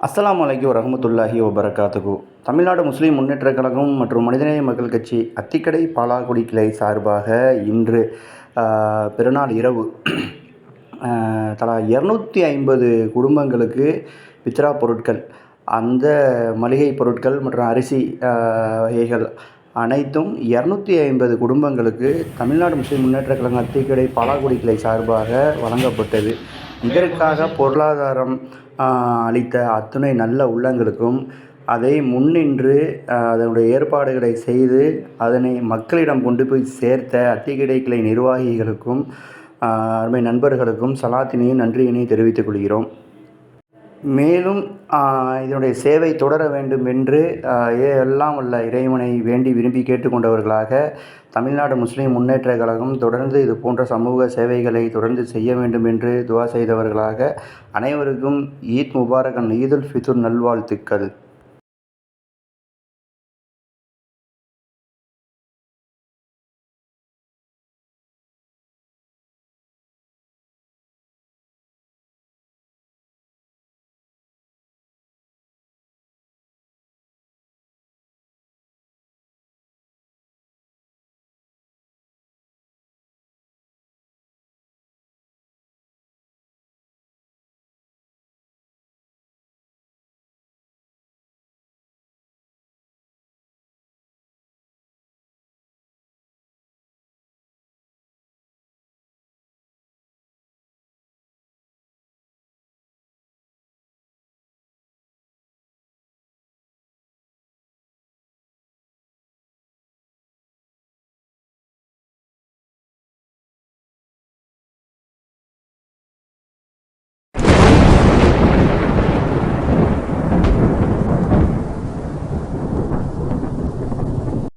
அஸ்லாம் அலைக்கும் வரஹ்மத்துல்லாஹி வபரகாத்துகு தமிழ்நாடு முஸ்லீம் முன்னேற்றக் கழகம் மற்றும் மனிதநேய மக்கள் கட்சி அத்திக்கடை பாலாக்குடி கிளை சார்பாக இன்று பிறநாள் இரவு தலா இரநூத்தி ஐம்பது குடும்பங்களுக்கு பித்ரா பொருட்கள் அந்த மளிகை பொருட்கள் மற்றும் அரிசி வகைகள் அனைத்தும் இரநூத்தி ஐம்பது குடும்பங்களுக்கு தமிழ்நாடு முஸ்லீம் முன்னேற்றக் கழகம் அத்திக்கடை பாலாக்குடி கிளை சார்பாக வழங்கப்பட்டது. இதற்காக பொருளாதாரம் அளித்த அத்துணை நல்ல உள்ளங்களுக்கும் அதை முன்னின்று அதனுடைய ஏற்பாடுகளை செய்து அதனை மக்களிடம் கொண்டு போய் சேர்த்த அத்திக்கடை கிளை நிர்வாகிகளுக்கும் அருமை நண்பர்களுக்கும் சலாத்தினையும் நன்றியினையும் தெரிவித்துக் கொள்கிறோம். மேலும் இதனுடைய சேவை தொடர வேண்டும் என்று ஏ- எல்லாம் வல்ல இறைவனை வேண்டி விரும்பி கேட்டுக்கொண்டவர்களாக தமிழ்நாடு முஸ்லீம் முன்னேற்றக் கழகம் தொடர்ந்து இது போன்ற சமூக சேவைகளை தொடர்ந்து செய்ய வேண்டும் என்று துவா செய்தவர்களாக அனைவருக்கும் ஈத் முபாரகன் ஈதுல் ஃபிதுர் நல்வாழ்த்துக்கள்.